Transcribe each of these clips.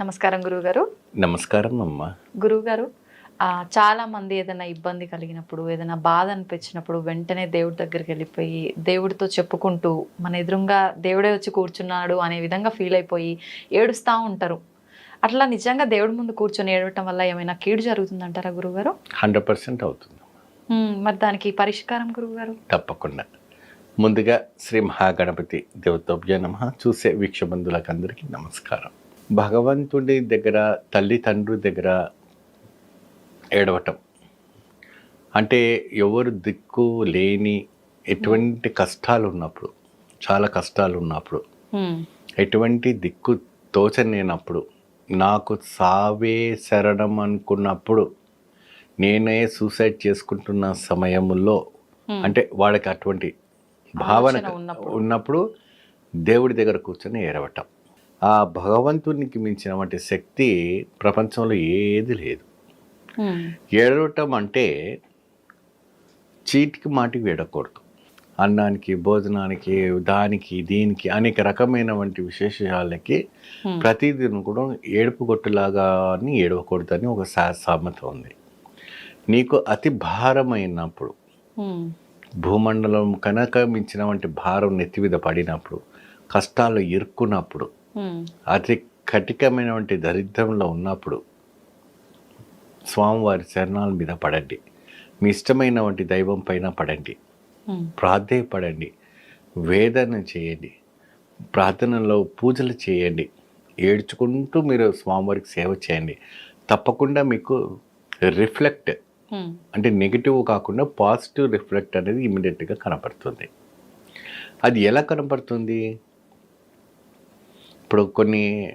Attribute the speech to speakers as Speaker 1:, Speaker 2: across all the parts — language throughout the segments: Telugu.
Speaker 1: నమస్కారం గురువుగారు.
Speaker 2: నమస్కారం అమ్మ.
Speaker 1: గురువుగారు చాలా మంది ఏదైనా ఇబ్బంది కలిగినప్పుడు ఏదైనా బాధ అనిపించినప్పుడు వెంటనే దేవుడి దగ్గరికి వెళ్ళిపోయి దేవుడితో చెప్పుకుంటూ మన ఎదురుగా దేవుడే వచ్చి కూర్చున్నాడు అనే విధంగా ఫీల్ అయిపోయి ఏడుస్తూ ఉంటారు. అట్లా నిజంగా దేవుడి ముందు కూర్చొని ఏడవటం వల్ల ఏమైనా కీడు జరుగుతుందంటారా గురువుగారు?
Speaker 2: హండ్రెడ్ పర్సెంట్ అవుతుంది
Speaker 1: మరి దానికి పరిష్కారం గురువుగారు?
Speaker 2: తప్పకుండా. ముందుగా శ్రీ మహాగణపతి దేవతోభ్య నమ. చూసే వీక్షబంధులకు అందరికీ నమస్కారం. భగవంతుడి దగ్గర తల్లిదండ్రుల దగ్గర ఏడవటం. అంటే ఎవరు దిక్కు లేని ఎటువంటి కష్టాలు ఉన్నప్పుడు చాలా కష్టాలు ఉన్నప్పుడు ఎటువంటి దిక్కు తోచలేనప్పుడు నాకు సావే శరణం అనుకున్నప్పుడు నేనే సూసైడ్ చేసుకుంటున్న సమయంలో అంటే వాళ్ళకి అటువంటి భావన.
Speaker 1: ఉన్నప్పుడు
Speaker 2: దేవుడి దగ్గర కూర్చొని ఏడవటం. ఆ భగవంతునికి మించినటువంటి శక్తి ప్రపంచంలో ఏది లేదు. ఏడవటం అంటే చీటికి మాటికి ఏడకూడదు అన్నానికి భోజనానికి దానికి దీనికి అనేక రకమైనటువంటి విశేషాలకి
Speaker 1: ఉమ్,
Speaker 2: ప్రతిదిన కూడా ఏడుపు కొట్టులాగా అని ఏడవకూడదని ఒక సామెత ఉంది. నీకు అతి భారమైనప్పుడు భూమండలం కనుక మించినటువంటి భారం నెత్తి మీద పడినప్పుడు కష్టాలు ఇరుక్కున్నప్పుడు అతి కఠికమైనటువంటి దరిద్రంలో ఉన్నప్పుడు స్వామివారి చరణాల మీద పడండి. మీ ఇష్టమైనటువంటి దైవం పైన పడండి.
Speaker 1: ఉమ్,
Speaker 2: ప్రాధేయపడండి వేదన చేయండి. ప్రార్థనలో పూజలు చేయండి. ఏడ్చుకుంటూ మీరు స్వామివారికి సేవ చేయండి. తప్పకుండా మీకు రిఫ్లెక్ట్
Speaker 1: ఉమ్,
Speaker 2: అంటే నెగిటివ్ కాకుండా పాజిటివ్ రిఫ్లెక్ట్ అనేది ఇమీడియట్గా కనపడుతుంది. అది ఎలా కనపడుతుంది? ఇప్పుడు కొన్ని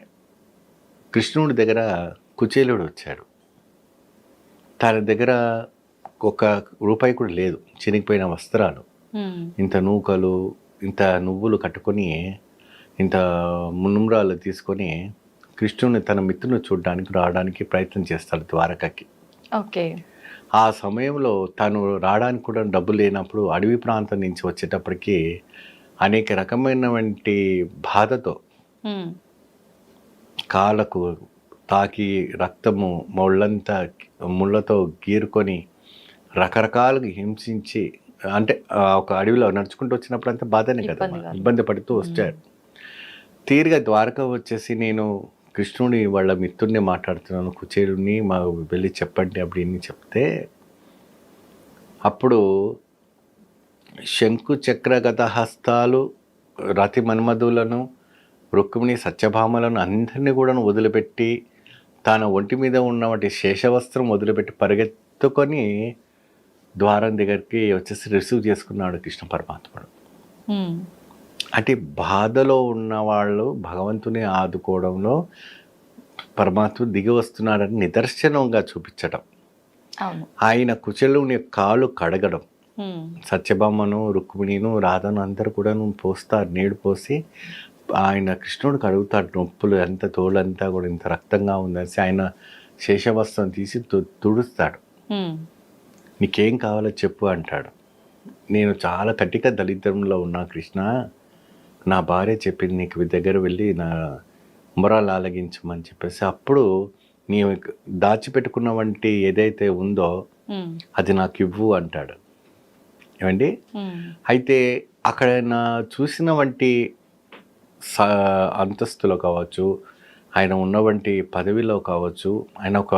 Speaker 2: కృష్ణుడి దగ్గర కుచేలుడు వచ్చాడు. తన దగ్గర ఒక రూపాయి కూడా లేదు. చినిగిపోయిన వస్త్రాలు. ఇంత నూకలు ఇంత నువ్వులు కట్టుకొని ఇంత మునుమ్రాలు తీసుకొని కృష్ణుని తన మిత్రుని చూడడానికి రావడానికి ప్రయత్నం చేస్తాడు ద్వారకకి.
Speaker 1: ఓకే.
Speaker 2: ఆ సమయంలో తను రావడానికి కూడా డబ్బు లేనప్పుడు అడవి ప్రాంతం నుంచి వచ్చేటప్పటికి అనేక రకమైనటువంటి బాధతో కాళ్ళకు తాకి రక్తము ముళ్ళంతా ముళ్ళతో గీరుకొని రకరకాలుగా హింసించి అంటే ఆ ఒక అడవిలో నడుచుకుంటూ వచ్చినప్పుడు అంతా బాధనే కదా
Speaker 1: ఇబ్బంది కాదు.
Speaker 2: ఇబ్బంది పడుతూ వచ్చాడు తీరిగా ద్వారక వచ్చేసి నేను కృష్ణుని వాళ్ళ మిత్రుడిని మాట్లాడుతున్నాను కుచేరుని మా వెళ్ళి చెప్పండి அப்படின்னு చెప్తే అప్పుడు శంకు చక్రగత హస్తాలు రతి మన్మధులను రుక్మిణి సత్యభామలను అందరినీ కూడా వదిలిపెట్టి తన ఒంటి మీద ఉన్నటువంటి శేషవస్త్రం వదిలిపెట్టి పరిగెత్తుకొని ద్వారం దగ్గరికి వచ్చేసి రిసీవ్ చేసుకున్నాడు కృష్ణ పరమాత్ముడు. అంటే బాధలో ఉన్న వాళ్ళు భగవంతుని ఆదుకోవడంలో పరమాత్ముడు దిగి వస్తున్నాడని నిదర్శనంగా చూపించడం ఆయన కుచలుని కాలు కడగడం. సత్యభామను రుక్మిణిను రాధను అందరు కూడా పోస్తారు నీడు పోసి ఆయన కృష్ణుడికి అడుగుతాడు నొప్పులు ఎంత తోలంతా కూడా ఇంత రక్తంగా ఉందనేసి ఆయన శేషవస్త్రం తీసి తుడుస్తాడు. నీకేం కావాలో చెప్పు అంటాడు. నేను చాలా కటిక దళిద్రంలో ఉన్నా కృష్ణ నా భార్య చెప్పింది నీకు మీ దగ్గర వెళ్ళి నా మొరాలు ఆలగించమని చెప్పేసి అప్పుడు నీ దాచిపెట్టుకున్న వంటి ఏదైతే ఉందో అది నాకు ఇవ్వు అంటాడు. ఏమండి? అయితే అక్కడ నా చూసిన వంటి అంతస్తులో కావచ్చు ఆయన ఉన్నవంటి పదవిలో కావచ్చు ఆయన ఒక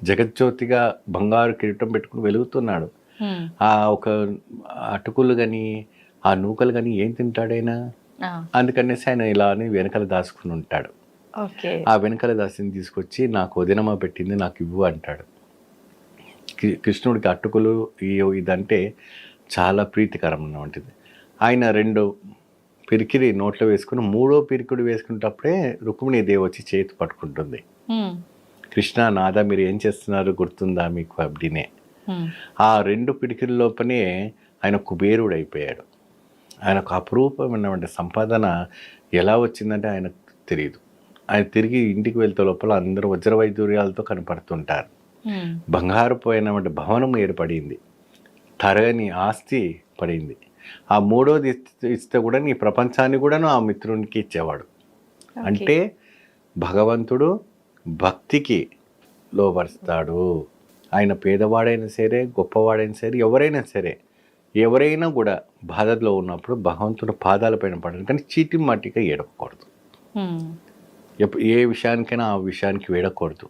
Speaker 2: జగజ్యోతిగా బంగారు కిరీటం పెట్టుకుని వెలుగుతున్నాడు. ఆ ఒక అటుకులు కానీ ఆ నూకలు కానీ ఏం తింటాడైనా అందుకనేసి ఆయన ఇలా అని వెనకాల దాచుకుని ఉంటాడు. ఆ వెనకాల దాసిని తీసుకొచ్చి నాకు వదినమ్మ పెట్టింది నాకు ఇవ్వు అంటాడు. కృష్ణుడికి అటుకులు ఇదంటే చాలా ప్రీతికరం వంటిది ఆయన రెండు పిరికిరి నోట్లో వేసుకుని మూడో పిరికిడి వేసుకునేటప్పుడే రుక్మిణీ దేవి వచ్చి చేతి పట్టుకుంటుంది. కృష్ణ నాదా మీరు ఏం చేస్తున్నారు? గుర్తుందా మీకు అబ్డినే ఆ రెండు పిడికిల లోపనే ఆయన కుబేరుడు అయిపోయాడు. ఆయనకు అపురూపమైనటువంటి సంపాదన ఎలా వచ్చిందంటే ఆయనకు తెలియదు ఆయన తిరిగి ఇంటికి వెళ్తే లోపల అందరూ వజ్ర వైదూర్యాలతో కనపడుతుంటారు. బంగారు పోయినటువంటి భవనం ఏర్పడింది. తరగని ఆస్తి పడింది. ఆ మూడోది ఇస్తే- కూడా నీ ప్రపంచాన్ని కూడాను ఆ మిత్రునికి ఇచ్చేవాడు. అంటే భగవంతుడు భక్తికి లోపరుస్తాడు ఆయన పేదవాడైనా సరే గొప్పవాడైనా సరే ఎవరైనా సరే ఎవరైనా కూడా బాధలో ఉన్నప్పుడు భగవంతుడు పాదాలపైన పడాలి కానీ చీటి ఏడవకూడదు.
Speaker 1: హ్మ్.
Speaker 2: ఎప్పు- ఏ విషయానికైనా ఆ విషయానికి వేడకూడదు.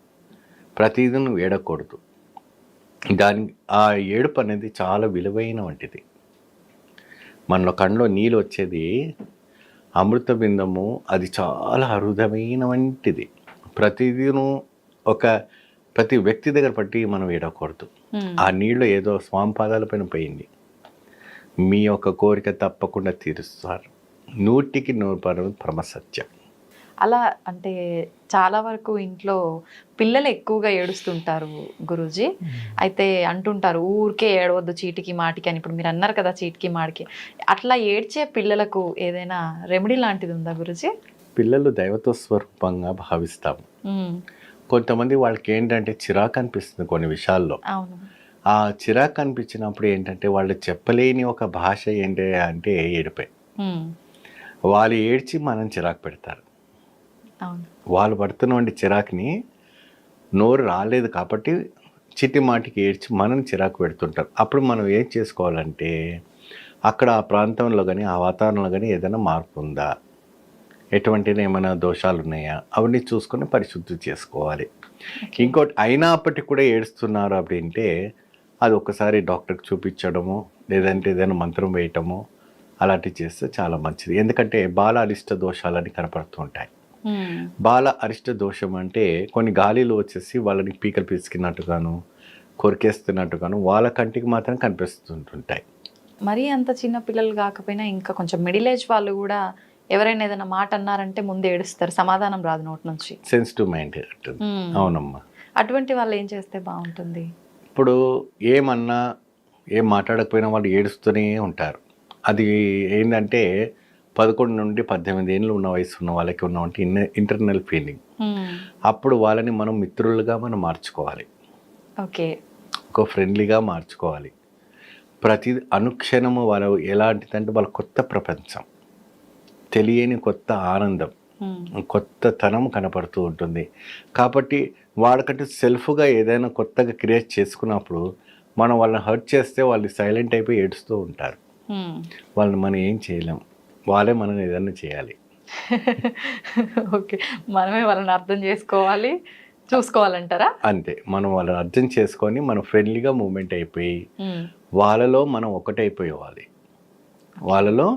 Speaker 2: ప్రతిదీ నువ్వు ఏడకూడదు. దాని ఆ ఏడుపు అనేది చాలా విలువైన వంటిది మనలో కళ్ళలో నీళ్ళు వచ్చేది అమృత బిందము. అది చాలా అరుదమైన వంటిది ప్రతిదీను ఒక ప్రతి వ్యక్తి దగ్గర పట్టి మనం ఏడకూడదు
Speaker 1: హ్మ్.
Speaker 2: ఆ నీళ్ళు ఏదో స్వామి పాదాలపైన పోయింది. మీ యొక్క కోరిక తప్పకుండా తీరుస్తారు. నూటికి నూరు పరం పరమసత్యం
Speaker 1: అలా అంటే చాలా వరకు ఇంట్లో పిల్లలు ఎక్కువగా ఏడుస్తుంటారు గురూజీ. అయితే అంటుంటారు ఊరికే ఏడవద్దు చీటికి మాటికి అని. ఇప్పుడు మీరు అన్నారు కదా చీటికి మాటికి. అట్లా ఏడ్చే పిల్లలకు ఏదైనా రెమెడీ లాంటిది ఉందా గురూజీ?
Speaker 2: పిల్లలు దైవత్వ స్వరూపంగా భావిస్తాము. కొంతమంది వాళ్ళకి ఏంటంటే చిరాకు అనిపిస్తుంది కొన్ని విషయాల్లో.
Speaker 1: అవును.
Speaker 2: ఆ చిరాకు అనిపించినప్పుడు ఏంటంటే వాళ్ళు చెప్పలేని ఒక భాష ఏంటి అంటే ఏడిపే. వాళ్ళు ఏడ్చి మనం చిరాకు పెడతారు. వాళ్ళు పడుతున్నటువంటి చిరాకుని నోరు రాలేదు కాబట్టి చిట్టి మాటికి ఏడ్చి మనని చిరాకు పెడుతుంటారు. అప్పుడు మనం ఏం చేసుకోవాలంటే అక్కడ ఆ ప్రాంతంలో కానీ ఆ వాతావరణంలో కానీ ఏదైనా మార్పు ఉందా? ఎటువంటి ఏమైనా దోషాలు ఉన్నాయా? అవన్నీ చూసుకొని పరిశుద్ధి చేసుకోవాలి. ఇంకోటి అయినప్పటికీ కూడా ఏడుస్తున్నారు అప్పుడంటే అది ఒకసారి డాక్టర్కి చూపించడము లేదంటే ఏదైనా మంత్రం వేయటము అలాంటివి చేస్తే చాలా మంచిది. ఎందుకంటే బాల అలిష్ట దోషాలని కనపడుతూ ఉంటాయి. బాల అరిష్ట దోషం అంటే కొన్ని గాలిలో వచ్చేసి వాళ్ళని పీకలు పిసికినట్టుగాను కొరికేస్తున్నట్టుగాను వాళ్ళ కంటికి మాత్రం కనిపిస్తుంటుంటాయి.
Speaker 1: మరీ అంత చిన్న పిల్లలు కాకపోయినా ఇంకా కొంచెం మిడిల్ ఏజ్ వాళ్ళు కూడా ఎవరైనా ఏదైనా మాట అన్నారంటే ముందు ఏడుస్తారు. సమాధానం రాదు నోటి నుంచి.
Speaker 2: సెన్సిటివ్ మైండ్
Speaker 1: ఉమ్,
Speaker 2: అవునమ్మా.
Speaker 1: అటువంటి వాళ్ళు ఏం చేస్తే బాగుంటుంది?
Speaker 2: ఇప్పుడు ఏమన్నా ఏం మాట్లాడకపోయినా వాళ్ళు ఏడుస్తూనే ఉంటారు. అది ఏంటంటే పదకొండు నుండి పద్దెనిమిది ఏళ్ళు ఉన్న వయసు ఉన్న వాళ్ళకి ఉన్నవంటి ఇన్న ఇంటర్నల్ ఫీలింగ్ అప్పుడు వాళ్ళని మనం మిత్రులుగా మనం మార్చుకోవాలి.
Speaker 1: ఓకే.
Speaker 2: ఒక ఫ్రెండ్లీగా మార్చుకోవాలి. ప్రతి అనుక్షణము వాళ్ళు ఎలాంటిదంటే వాళ్ళ కొత్త ప్రపంచం. తెలియని కొత్త ఆనందం.
Speaker 1: ఉమ్,
Speaker 2: కొత్త తనం కనపడుతూ ఉంటుంది. కాబట్టి వాళ్ళకంటే సెల్ఫ్గా ఏదైనా కొత్తగా క్రియేట్ చేసుకున్నప్పుడు మనం వాళ్ళని హర్ట్ చేస్తే వాళ్ళు సైలెంట్ అయిపోయి ఏడుస్తూ ఉంటారు.
Speaker 1: ఉమ్.
Speaker 2: వాళ్ళని మనం ఏం చేయలేం. వాళ్ళే మనం ఏదైనా చేయాలి.
Speaker 1: ఓకే. మనమే వాళ్ళని అర్థం చేసుకోవాలి చూసుకోవాలంటారా?
Speaker 2: అంతే. మనం వాళ్ళని అర్థం చేసుకొని మనం ఫ్రెండ్లీగా మూమెంట్ అయిపోయి వాళ్ళలో మనం ఒకటైపోయేవాలి. వాళ్ళలో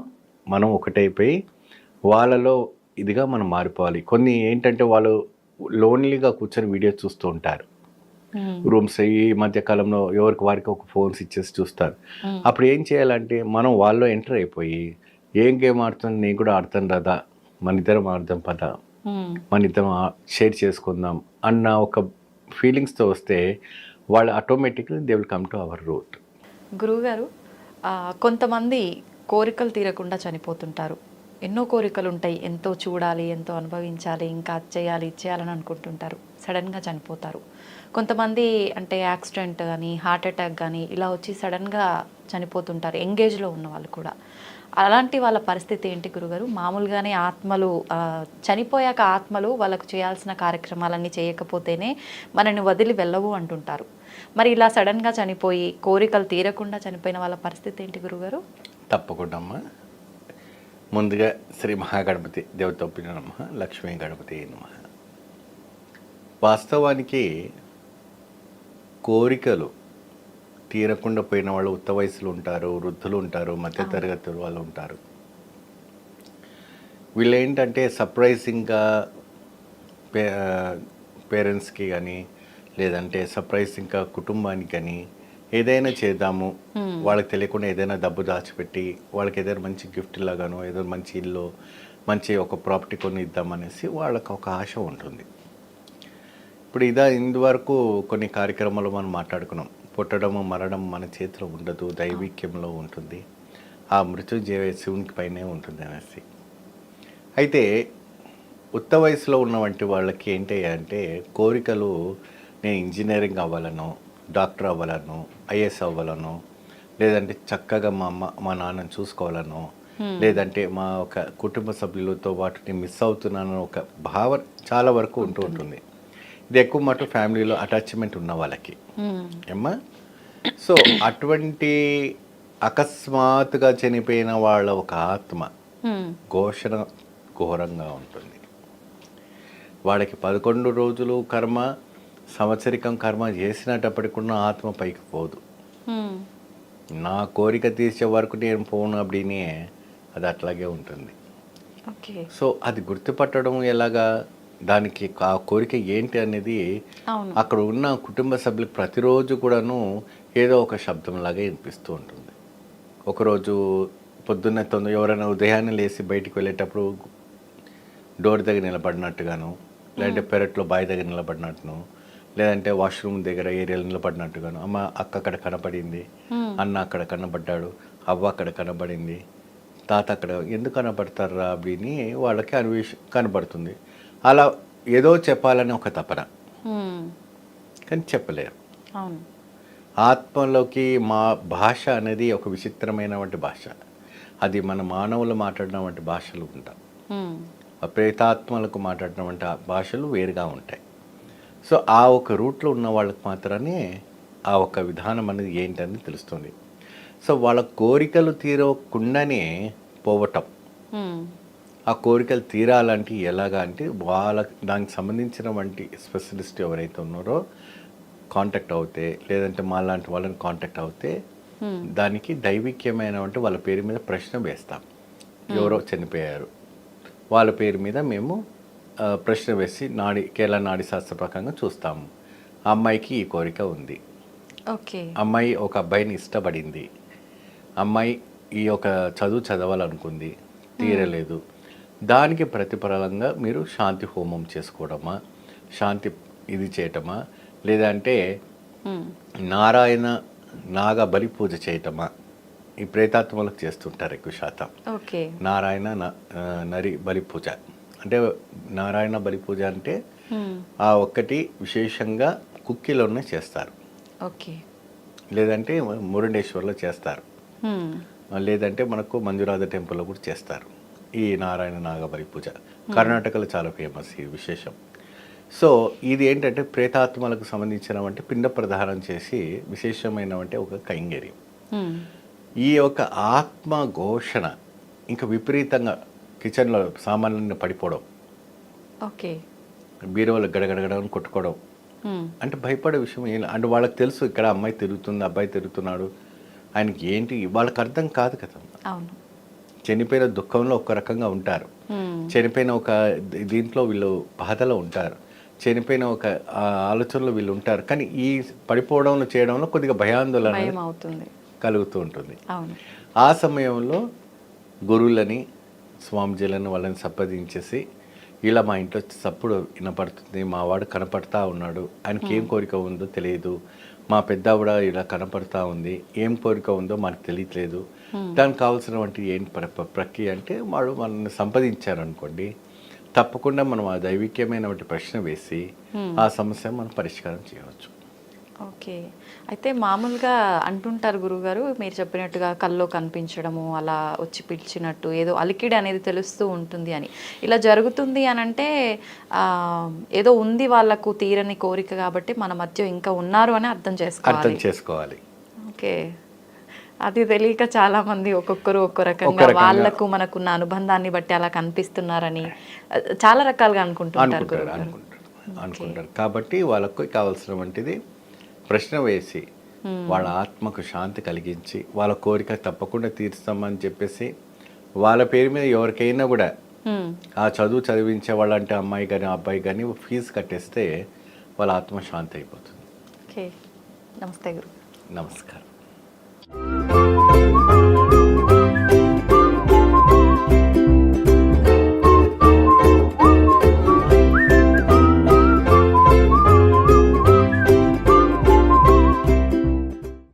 Speaker 2: మనం ఒకటైపోయి వాళ్ళలో ఇదిగా మనం మారిపోవాలి. కొన్ని ఏంటంటే వాళ్ళు లోన్లీగా కూర్చొని వీడియో చూస్తూ ఉంటారు. రూమ్స్ ఈ మధ్య కాలంలో ఎవరికి వారికి ఒక ఫోన్స్ ఇచ్చేసి చూస్తారు. అప్పుడు ఏం చేయాలంటే మనం వాళ్ళలో ఎంటర్ అయిపోయి ఏం గేమ్ ఆడుతుంది నేను కూడా ఆడతాను రాదా? మన ఇద్దరం ఆడదాం పద. మన ఇద్దరం షేర్ చేసుకుందాం అన్న ఒక ఫీలింగ్స్తో వస్తే వాళ్ళు automatically they will come to our route
Speaker 1: గురువుగారు కొంతమంది కోరికలు తీరకుండా చనిపోతుంటారు. ఎన్నో కోరికలు ఉంటాయి. ఎంతో చూడాలి ఎంతో అనుభవించాలి ఇంకా చేయాలి ఇది చేయాలని అనుకుంటుంటారు. సడన్గా చనిపోతారు. కొంతమంది అంటే యాక్సిడెంట్ కానీ హార్ట్ అటాక్ కానీ ఇలా వచ్చి సడన్గా చనిపోతుంటారు ఎంగేజ్లో ఉన్న వాళ్ళు కూడా. అలాంటి వాళ్ళ పరిస్థితి ఏంటి గురుగారు? మామూలుగానే ఆత్మలు చనిపోయాక ఆత్మలు వాళ్ళకు చేయాల్సిన కార్యక్రమాలన్నీ చేయకపోతేనే మనని వదిలి వెళ్ళవు అంటుంటారు. మరి ఇలా సడన్గా చనిపోయి కోరికలు తీరకుండా చనిపోయిన వాళ్ళ పరిస్థితి ఏంటి గురుగారు?
Speaker 2: తప్పకుండా అమ్మా ముందుగా శ్రీ మహాగణపతి దేవతొప్పిన నమ లక్ష్మీ గణపతి నమ. వాస్తవానికి కోరికలు తీరకుండా పోయిన వాళ్ళు ఉత్త వయసులో ఉంటారు వృద్ధులు ఉంటారు మధ్య వాళ్ళు ఉంటారు. వీళ్ళు ఏంటంటే సర్ప్రైజింగ్గా పే పేరెంట్స్కి కానీ లేదంటే సర్ప్రైజింగ్గా కుటుంబానికి కానీ ఏదైనా చేద్దాము. వాళ్ళకి తెలియకుండా ఏదైనా డబ్బు దాచిపెట్టి వాళ్ళకి ఏదైనా మంచి గిఫ్ట్ లాగానో ఏదో మంచి ఇల్లు మంచి ఒక ప్రాపర్టీ కొని ఇద్దామనేసి వాళ్ళకి ఒక ఆశ ఉంటుంది. ఇప్పుడు ఇదా ఇందువరకు కొన్ని కార్యక్రమాలు మనం మాట్లాడుకున్నాం. పుట్టడము మరణం మన చేతిలో ఉండదు దైవిక్యంలో ఉంటుంది. ఆ మృత్యుంజయ శివునికి పైనే ఉంటుంది అనేసి. అయితే ఉత్త వయసులో ఉన్న వంటి వాళ్ళకి ఏంటి అంటే కోరికలు నేను ఇంజనీరింగ్ అవ్వాలను డాక్టర్ అవ్వాలను ఐఏఎస్ అవ్వాలను లేదంటే చక్కగా మా అమ్మ మా నాన్నని చూసుకోవాలను లేదంటే మా ఒక కుటుంబ సభ్యులతో పాటు నేను మిస్ అవుతున్నాను ఒక భావన చాలా వరకు ఉంటూ ఉంటుంది. ఇది ఎక్కువ మటు ఫ్యామిలీలో అటాచ్మెంట్ ఉన్న వాళ్ళకి
Speaker 1: మ్మ్.
Speaker 2: ఏమ్మా సో అటువంటి అకస్మాత్తుగా చనిపోయిన వాళ్ళ ఒక ఆత్మ. ఘోషణ ఘోరంగా ఉంటుంది వాళ్ళకి పదకొండు రోజులు కర్మ సంవత్సరికం కర్మ చేసినప్పటికి కూడా ఆత్మ పైకి పోదు. నా కోరిక తీర్చే వరకు నేను పోను అప్పుడినే అది అట్లాగే ఉంటుంది
Speaker 1: ఓకే
Speaker 2: సో అది గుర్తుపట్టడం ఎలాగా దానికి ఆ కోరిక ఏంటి అనేది అక్కడ ఉన్న కుటుంబ సభ్యులకు ప్రతిరోజు కూడాను ఏదో ఒక శబ్దంలాగా వినిపిస్తూ ఉంటుంది. ఒకరోజు పొద్దున్న తొందర ఎవరైనా ఉదయాన్నే లేచి బయటికి వెళ్ళేటప్పుడు డోర్ దగ్గర నిలబడినట్టుగాను లేదంటే పెరట్లో బావి దగ్గర నిలబడినట్టును లేదంటే వాష్రూమ్ దగ్గర ఏరియాలో నిలబడినట్టుగాను అమ్మ అక్క అక్కడ కనపడింది. అన్న అక్కడ కనబడ్డాడు అవ్వ అక్కడ కనబడింది తాత అక్కడ ఎందుకు కనబడతారా అని వాళ్ళకి అన్వేష కనబడుతుంది. అలా ఏదో చెప్పాలని ఒక తపన. కానీ చెప్పలేరు. ఆత్మలోకి మా భాష అనేది ఒక విచిత్రమైనటువంటి భాష. అది మన మానవులు మాట్లాడినటువంటి భాషలు ఉంటాయి.
Speaker 1: మ్మ్.
Speaker 2: ఆ ప్రేతాత్మలకు మాట్లాడినటువంటి భాషలు వేరుగా ఉంటాయి. సో ఆ ఒక రూట్లో ఉన్న వాళ్ళకి మాత్రమే ఆ ఒక విధానం అనేది ఏంటని తెలుస్తుంది. సో వాళ్ళ కోరికలు తీరకుండానే పోవటం. ఆ కోరికలు తీరాలంటే ఎలాగా అంటే వాళ్ళ దానికి సంబంధించిన వంటి స్పెషలిస్ట్ ఎవరైతే ఉన్నారో కాంటాక్ట్ అవుతే లేదంటే మా లాంటి వాళ్ళని కాంటాక్ట్ అవుతే. దానికి దైవిక్యమైన అంటే వాళ్ళ పేరు మీద ప్రశ్న వేస్తాం. ఎవరో చనిపోయారు. వాళ్ళ పేరు మీద మేము ప్రశ్న వేసి నాడి కేరళ నాడి శాస్త్ర ప్రకారంగా చూస్తాము అమ్మాయికి ఈ కోరిక ఉంది.
Speaker 1: ఓకే.
Speaker 2: అమ్మాయి ఒక అబ్బాయిని ఇష్టపడింది. అమ్మాయి ఈ యొక్క చదువు చదవాలనుకుంది. తీరలేదు. దానికి ప్రతిఫలంగా మీరు శాంతి హోమం చేసుకోవడమా? శాంతి ఇది చేయటమా? లేదంటే. నారాయణ నాగ బలి పూజ చేయటమా? ఈ ప్రేతాత్మలకు చేస్తుంటారు ఎక్కువ శాతం.
Speaker 1: ఓకే.
Speaker 2: నారాయణ నరి బలి పూజ. అంటే నారాయణ బలి పూజ అంటే. ఆ ఒక్కటి విశేషంగా కుక్కిలోనే చేస్తారు.
Speaker 1: ఓకే.
Speaker 2: లేదంటే మురుడేశ్వర్లో చేస్తారు. లేదంటే మనకు మంజునాథ టెంపుల్లో కూడా చేస్తారు. ఈ నారాయణ నాగబలి పూజ కర్ణాటకలో చాలా ఫేమస్ ఈ విశేషం. సో ఇది ఏంటంటే ప్రేతాత్మలకు సంబంధించిన అంటే పిండ ప్రధానం చేసి విశేషమైన అంటే ఒక కైంగర్యం.
Speaker 1: మ్మ్.
Speaker 2: ఈ యొక్క ఆత్మ ఘోషణ ఇంకా విపరీతంగా కిచెన్లో సామాన్లన్నీ పడిపోవడం.
Speaker 1: ఓకే.
Speaker 2: బీరువాలు గడగడగడని కొట్టుకోవడం. అంటే భయపడే విషయం ఏం అంటే వాళ్ళకి తెలుసు ఇక్కడ అమ్మాయి తిరుగుతుంది అబ్బాయి తిరుగుతున్నాడు. ఆయనకి ఏంటి? వాళ్ళకి అర్థం కాదు కదా.
Speaker 1: అవును.
Speaker 2: చనిపోయిన దుఃఖంలో ఒక రకంగా ఉంటారు. చనిపోయిన ఒక దీంట్లో వీళ్ళు బాధలో ఉంటారు. చనిపోయిన ఒక ఆలోచనలో వీళ్ళు ఉంటారు. కానీ ఈ పడిపోవడంలో చేయడంలో కొద్దిగా భయాందోళన కలుగుతూ ఉంటుంది. ఆ సమయంలో గురువులని స్వామిజీలను వాళ్ళని సంప్రదించేసి ఇలా మా ఇంట్లో చప్పుడు వినపడుతుంది మా వాడు కనపడతా ఉన్నాడు ఆయనకి ఏం కోరిక ఉందో తెలియదు. మా పెద్దావిడ ఇలా కనపడతా ఉంది ఏం కోరిక ఉందో మనకు తెలియట్లేదు. దానికి కావాల్సినటువంటి ఏంటి ప్ర- ప్ర- ప్రక్రియ అంటే వాడు మనల్ని సంపాదించారనుకోండి తప్పకుండా మనం ఆ దైవిక్యమైనటువంటి ప్రశ్న వేసి ఆ సమస్య మనం పరిష్కారం చేయవచ్చు.
Speaker 1: ఓకే. అయితే మామూలుగా అంటుంటారు గురుగారు మీరు చెప్పినట్టుగా కల్లో కనిపించడము అలా వచ్చి పిలిచినట్టు ఏదో అలికిడి అనేది తెలుస్తూ ఉంటుంది అని. ఇలా జరుగుతుంది అని అంటే ఆ, ఏదో ఉంది వాళ్ళకు తీరని కోరిక కాబట్టి మన మధ్య ఇంకా ఉన్నారు అని అర్థం
Speaker 2: అర్థం
Speaker 1: చేసుకోవాలి.
Speaker 2: చేసుకోవాలి
Speaker 1: ఓకే. అది తెలియక చాలా మంది ఒక్కొక్కరు ఒక్కో రకంగా. వాళ్ళకు మనకున్న అనుబంధాన్ని బట్టి అలా కనిపిస్తున్నారని చాలా రకాలుగా అనుకుంటుంటారు
Speaker 2: అనుకుంటారు అనుకుంటారు కాబట్టి వాళ్ళకు కావాల్సిన వంటిది ప్రశ్న వేసి వాళ్ళ ఆత్మకు శాంతి కలిగించి వాళ్ళ కోరిక తప్పకుండా తీరుస్తామని చెప్పేసి వాళ్ళ పేరు మీద ఎవరికైనా కూడా. ఆ చదువు చదివించే వాళ్ళంటే అమ్మాయి కానీ అబ్బాయి కానీ ఫీజు కట్టేస్తే వాళ్ళ ఆత్మ శాంతి అయిపోతుంది.
Speaker 1: నమస్తే గురు.
Speaker 2: నమస్కారం.